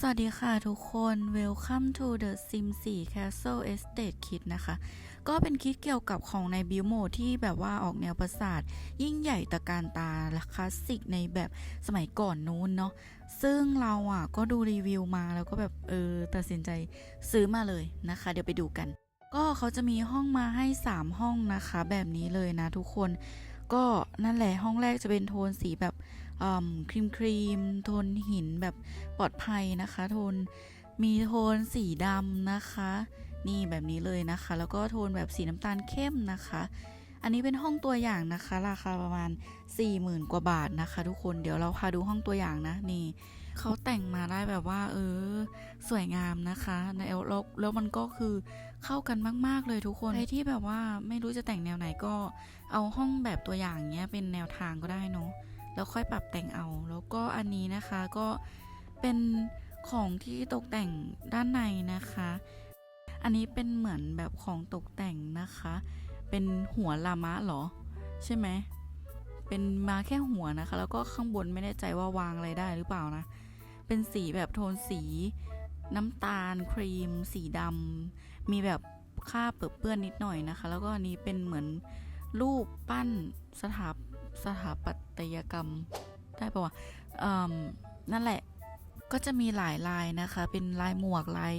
สวัสดีค่ะทุกคน Welcome to the Sim 4 Castle Estate Kit นะคะ ก็เป็นคิดเกี่ยวกับของในบิวโมที่แบบว่าออกแนวประสาท ยิ่งใหญ่ตะการตาและคลาสสิกในแบบสมัยก่อนนู้นเนาะ ซึ่งเราอะก็ดูรีวิวมาแล้วก็แบบเออตัดสินใจซื้อมาเลยนะคะ เดี๋ยวไปดูกัน ก็เขาจะมีห้องมาให้ 3 ห้องนะคะ แบบนี้เลยนะทุกคน ก็นั่นแหละห้องแรกจะเป็นโทนสีแบบครีมครีมโทนหินแบบปลอดภัยนะคะ โทนมีโทนสีดำนะคะ นี่แบบนี้เลยนะคะ แล้วก็โทนแบบสีน้ำตาลเข้มนะคะ อันนี้เป็นห้องตัวอย่างนะคะ ราคาประมาณ 40,000 กว่าบาทนะคะ ทุกคนเดี๋ยวเราพาดูห้องตัวอย่างนะนี่เขาแต่งมาได้แบบว่า เออ สวยงามนะคะแล้วแล้วแล้วมันก็คือ เข้ากันมาก ๆ เลยทุกคน ใครที่แบบว่าไม่รู้จะแต่งแนวไหนก็เอาห้องแบบตัวอย่างเนี้ยเป็นแนวทางก็ได้เนาะแล้วค่อยปรับแต่งเอา แล้วก็อันนี้นะคะก็เป็นของที่ตกแต่งด้านในนะคะ อันนี้เป็นเหมือนแบบของตกแต่งนะคะ เป็นหัวลามะเหรอ ใช่ไหมเป็นมาแค่หัวนะคะ แล้วก็ข้างบนไม่แน่ใจว่าวางอะไรได้หรือเปล่านะ เป็นสีแบบโทนสี น้ำตาลครีม สีดำมีแบบคราบเปื้อนเปื้อนนิดหน่อยนะคะ แล้วก็อันนี้เป็นเหมือนรูปปั้นสถาสถาปัตยกรรมได้ปะวะเออนั่นแหละก็จะมีหลายลายนะคะ เป็นลายหมวกลาย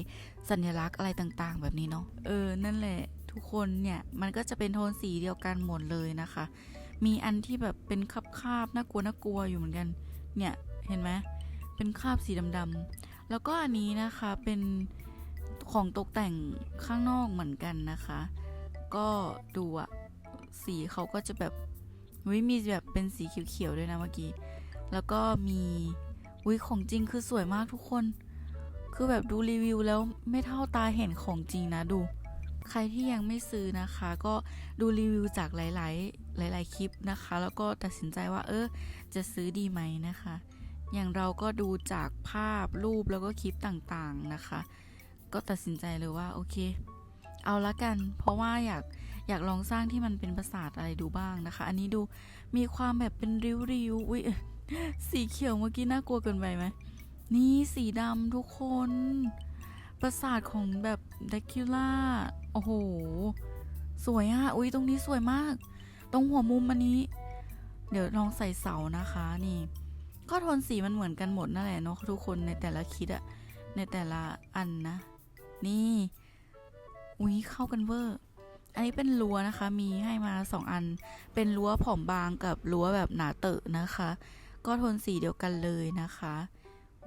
สัญลักษณ์อะไรต่างๆ แบบนี้เนาะ เออ นั่นแหละ ทุกคนเนี่ย มันก็จะเป็นโทนสีเดียวกันหมดเลยนะคะ มีอันที่แบบเป็นคาบๆน่ากลัวน่ากลัวอยู่เหมือนกัน เนี่ย เห็นไหมเป็นคาบสีดำๆ แล้วก็อันนี้นะคะเป็นของตกแต่งข้างนอกเหมือนกันนะคะ ก็ดูอะสีเขาก็จะแบบวิมีแบบเป็นสีเขียวๆด้วยนะเมื่อกี้ แล้วก็มีวิของจริงคือสวยมากทุกคน คือแบบดูรีวิวแล้วไม่เท่าตาเห็นของจริงนะดู ใครที่ยังไม่ซื้อนะคะ ก็ดูรีวิวจากหลาย ๆ หลาย ๆ คลิปนะคะ แล้วก็ตัดสินใจว่าเออจะซื้อดีไหมนะคะ อย่างเราก็ดูจากภาพรูปแล้วก็คลิปต่างๆนะคะ ก็ตัดสินใจเลยว่าโอเค เอาละกัน เพราะว่าอยากอยากลองสร้างที่มันเป็นประสาทอะไรดูบ้างนะคะ อันนี้ดูมีความแบบเป็นริ้วๆอุ้ยสีเขียวเมื่อกี้น่ากลัวเกินไปไหมนี่สีดำทุกคน ประสาทของแบบเดคิล่าโอ้โห สวยอะอุ้ยตรงนี้สวยมาก ตรงหัวมุมอันนี้ เดี๋ยวลองใส่เสานะคะนี่ ก็โทนสีมันเหมือนกันหมดนั่นแหละเนาะทุกคนในแต่ละคิดอะในแต่ละอันนะ นี่อุ้ยเข้ากันเวอร์อันนี้เป็นรั้วนะคะ มีให้มาสองอัน เป็นรั้วผอมบางกับรั้วแบบหนาเตอะนะคะ ก็โทนสีเดียวกันเลยนะคะ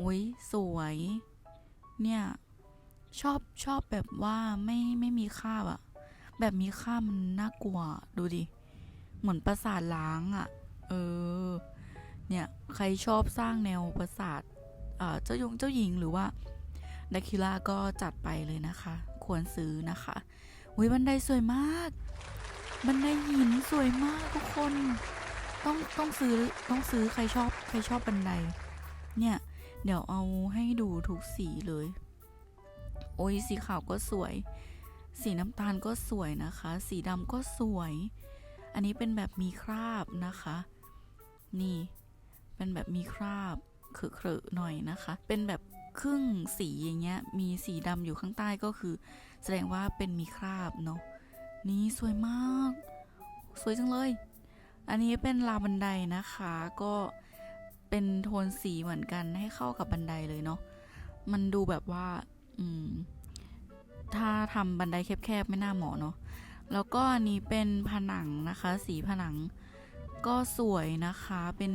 อุ้ยสวย เนี่ยชอบชอบแบบว่าไม่ไม่มีคราบอะแบบมีคราบมันน่ากลัวดูดิ เหมือนประสาทล้างอะเออ เนี่ยใครชอบสร้างแนวประสาทเจ้ายงเจ้าหญิงหรือว่าดักคิล่าก็จัดไปเลยนะคะ ควรซื้อนะคะอุ้ยบันไดสวยมาก บันไดหินสวยมากทุกคน ต้องต้องซื้อต้องซื้อใครชอบใครชอบบันได เนี่ยเดี๋ยวเอาให้ดูทุกสีเลย โอ้ยสีขาวก็สวย สีน้ำตาลก็สวยนะคะ สีดำก็สวย อันนี้เป็นแบบมีคราบนะคะ นี่ เป็นแบบมีคราบเขอะๆหน่อยนะคะ เป็นแบบครึ่งสีอย่างเงี้ย มีสีดำอยู่ข้างใต้ก็คือ แสดงว่าเป็นมีคราบเนาะ นี่สวยมาก สวยจังเลย อันนี้เป็นราวบันไดนะคะ ก็เป็นโทนสีเหมือนกันให้เข้ากับบันไดเลยเนาะ มันดูแบบว่า อืม ถ้าทำบันไดแคบๆไม่น่าเหมาะเนาะ แล้วก็อันนี้เป็นผนังนะคะ สีผนังก็สวยนะคะ เป็น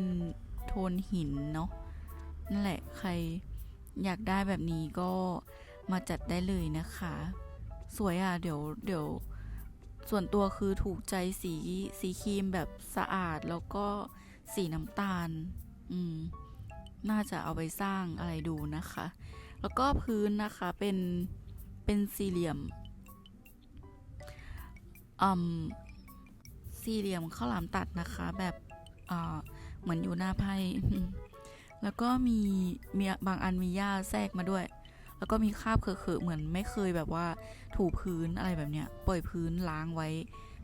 นหินเนาะนั่นแหละใครอยากได้แบบนี้ก็มาจัดได้เลยนะคะ สวยอะ เดี๋ยวเดี๋ยว ส่วนตัวคือถูกใจสีสีครีมแบบสะอาดแล้วก็สีน้ำตาล อืม น่าจะเอาไปสร้างอะไรดูนะคะ แล้วก็พื้นนะคะเป็นเป็นสี่เหลี่ยมอืมสี่เหลี่ยมข้าวหลามตัดนะคะ แบบอ่า เหมือนอยู่หน้าไพ่แล้วก็มีมีบางอันมีหญ้าแทรกมาด้วย แล้วก็มีคราบเขอะๆเหมือนไม่เคยแบบว่าถูพื้นอะไรแบบเนี้ยปล่อยพื้นล้างไว้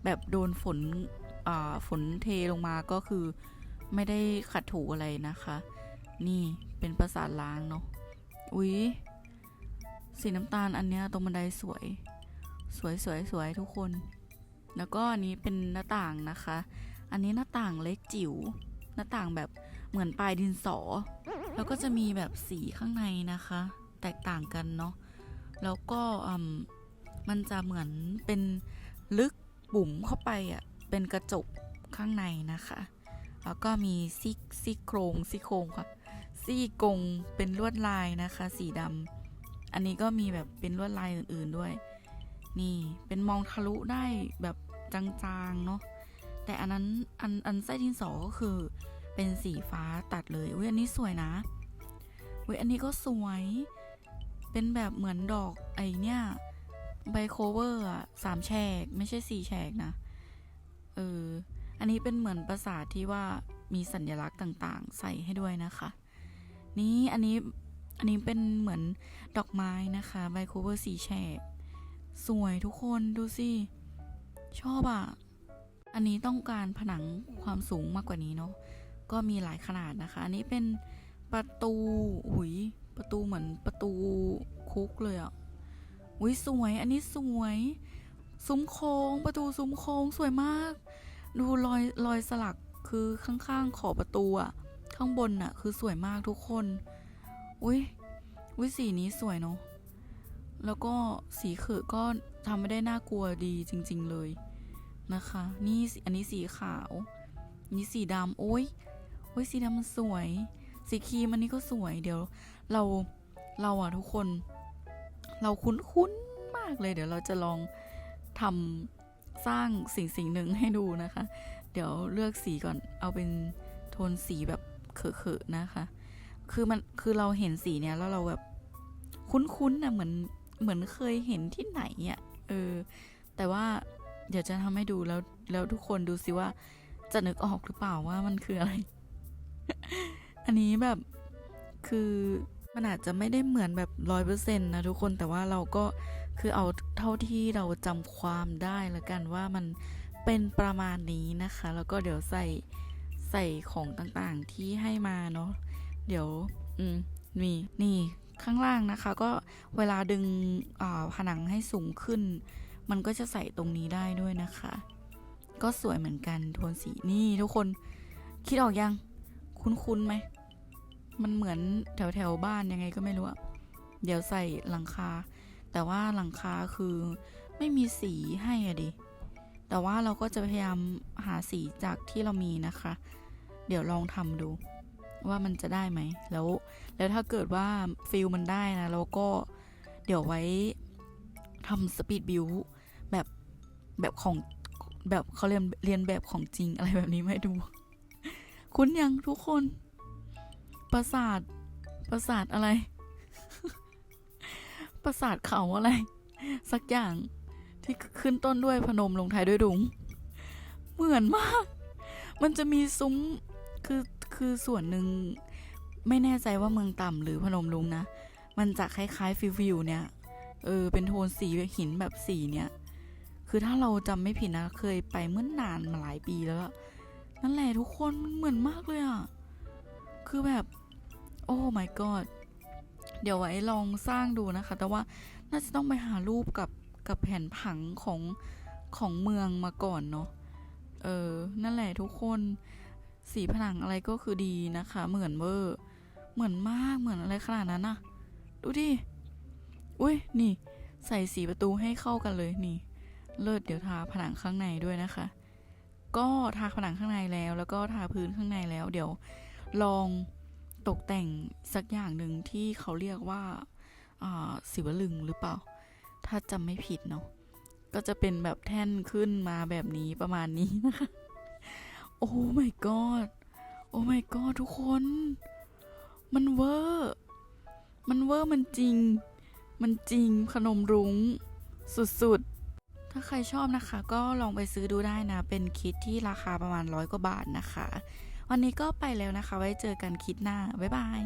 แบบโดนฝนอ่าฝนเทลงมาก็คือไม่ได้ขัดถูอะไรนะคะ นี่เป็นประสาทล้างเนาะอุ๊ยสีน้ำตาลอันเนี้ยตรงบันไดสวย สวยสวยสวยทุกคน แล้วก็อันนี้เป็นหน้าต่างนะคะ อันนี้หน้าต่างเล็กจิ๋ว หน้าต่างแบบเหมือนปลายดินสอ แล้วก็จะมีแบบสีข้างในนะคะ แตกต่างกันเนาะแล้วก็มมันจะเหมือนเป็นลึกบุ๋มเข้าไปอะ่ะเป็นกระจกข้างในนะคะ แล้วก็มีซี่ซี่โครงซี่โครงค่ะซี่กรงเป็นลวดลายนะคะ สีดำอันนี้ก็มีแบบเป็นลวดลายอื่นๆด้วย นี่เป็นมองทะลุได้แบบจางๆเนาะ แต่อันนั้นอันอันไส้ดินสอก็คือเป็นสีฟ้าตัดเลยอุ้ยอันนี้สวยนะอุ้ยอันนี้ก็สวย เป็นแบบเหมือนดอกไอเนี่ยใบโคเวอร์อะสามแฉกไม่ใช่สี่แฉกนะ เออ อันนี้เป็นเหมือนประสาทที่ว่ามีสัญลักษณ์ต่างๆ ใส่ให้ด้วยนะคะ นี่อันนี้อันนี้เป็นเหมือนดอกไม้นะคะใบโคเวอร์สีแฉกสวยทุกคนดูสิ ชอบอะ่ะ อันนี้ต้องการผนังความสูงมากกว่านี้เนาะ ก็มีหลายขนาดนะคะ อันนี้เป็นประตูอุ๋ยประตูเหมือนประตูคุกเลยอะ่ะอุ้ยสวย อันนี้สวย ซุ้มโค้ง ประตูซุ้มโค้งสวยมาก ดูรอยรอยสลักคือข้างๆขอบประตูอะข้างบนอะคือสวยมากทุกคน อุ้ยอุ้ยสีนี้สวยเนาะ แล้วก็สีเขอก็ทำไม่ได้น่ากลัวดีจริง ๆ เลย นะคะ นี่อันนี้สีขาว นี่สีดำโอ้ยโอ้ยสีดำมันสวย สีครีมอันนี้ก็สวย เดี๋ยว เราเราอะทุกคน เราคุ้นๆมากเลย เดี๋ยวเราจะลองทำสร้างสิ่งสิ่งหนึ่งให้ดูนะคะ เดี๋ยวเลือกสีก่อน เอาเป็นโทนสีแบบเขอะๆนะคะ คือมันคือเราเห็นสีเนี้ยแล้วเราแบบคุ้นๆนะเหมือนเหมือนเคยเห็นที่ไหนอะ่ะเออ แต่ว่า เดี๋ยวจะทำให้ดูแล้วแล้วทุกคนดูสิว่า จะนึกออกหรือเปล่าว่ามันคืออะไร อันนี้แบบคือมันอาจจะไม่ได้เหมือนแบบร้อยเปอร์เซ็นต์นะทุกคนแต่ว่าเราก็คือเอาเท่าที่เราจำความได้ละกันว่ามันเป็นประมาณนี้นะคะ แล้วก็เดี๋ยวใส่ใส่ของต่างๆที่ให้มาเนาะเดี๋ยว อืมีนี่ข้างล่างนะคะ ก็เวลาดึงผนังให้สูงขึ้น มันก็จะใส่ตรงนี้ได้ด้วยนะคะ ก็สวยเหมือนกันโทนสีนี่ทุกคนคิดออกยัง คุ้นๆไหม มันเหมือนแถวแถวบ้านยังไงก็ไม่รู้อะเดี๋ยวใส่หลังคา แต่ว่าหลังคาคือไม่มีสีให้อะดิ แต่ว่าเราก็จะพยายามหาสีจากที่เรามีนะคะ เดี๋ยวลองทำดูว่ามันจะได้ไหม แล้ว แล้วถ้าเกิดว่าฟิลมันได้นะเราก็เดี๋ยวไว้ทำสปีดบิว แบบของแบบเขาเรียนเรียนแบบของจริงอะไรแบบนี้ไม่ดู คุ้นยังทุกคน ประสาท ประสาทอะไร ประสาทเขาอะไร สักอย่างที่ขึ้นต้นด้วยพนมลงท้ายด้วยดุง เหมือนมาก มันจะมีซุ้มคือคือส่วนหนึ่งไม่แน่ใจว่าเมืองต่ำหรือพนมรุ้งนะ มันจะคล้ายๆฟิวฟิวเนี่ย เออ เป็นโทนสีหินแบบสีเนี่ย คือถ้าเราจำไม่ผิดนะเคยไปเมื่อนนานมาหลายปีแล้วนั่นแหละทุกคนมันเหมือนมากเลยอะคือแบบโอ้ my god เดี๋ยวไว้ลองสร้างดูนะคะ แต่ว่าน่าจะต้องไปหารูปกับกับแผ่นผังของของเมืองมาก่อนเนาะเออ นั่นแหละทุกคนสีผนังอะไรก็คือดีนะคะ เหมือนเวอร์เหมือนมากเหมือนอะไรขนาดนั้นนะดูดิ อุ้ยนี่ ใส่สีประตูให้เข้ากันเลยนี่ เลิศเดี๋ยวทาผนังข้างในด้วยนะคะ ก็ทาผนังข้างในแล้ว แล้วก็ทาพื้นข้างในแล้ว เดี๋ยวลองตกแต่งสักอย่างหนึ่งที่เขาเรียกว่าอ่าศิวลึงหรือเปล่า ถ้าจำไม่ผิดเนาะก็จะเป็นแบบแท่นขึ้นมาแบบนี้ประมาณนี้นะคะ โอ้ my god โอ้ my god ทุกคน มันเวอร์ มันเวอร์มันจริง มันจริงขนมรุง้งสุดๆ ถ้าใครชอบนะคะ ก็ลองไปซื้อดูได้นะ เป็นคิดที่ราคาประมาณร้อยกว่าบาทนะคะ วันนี้ก็ไปแล้วนะคะ ไว้เจอกันคิดหน้า บ๊ายบาย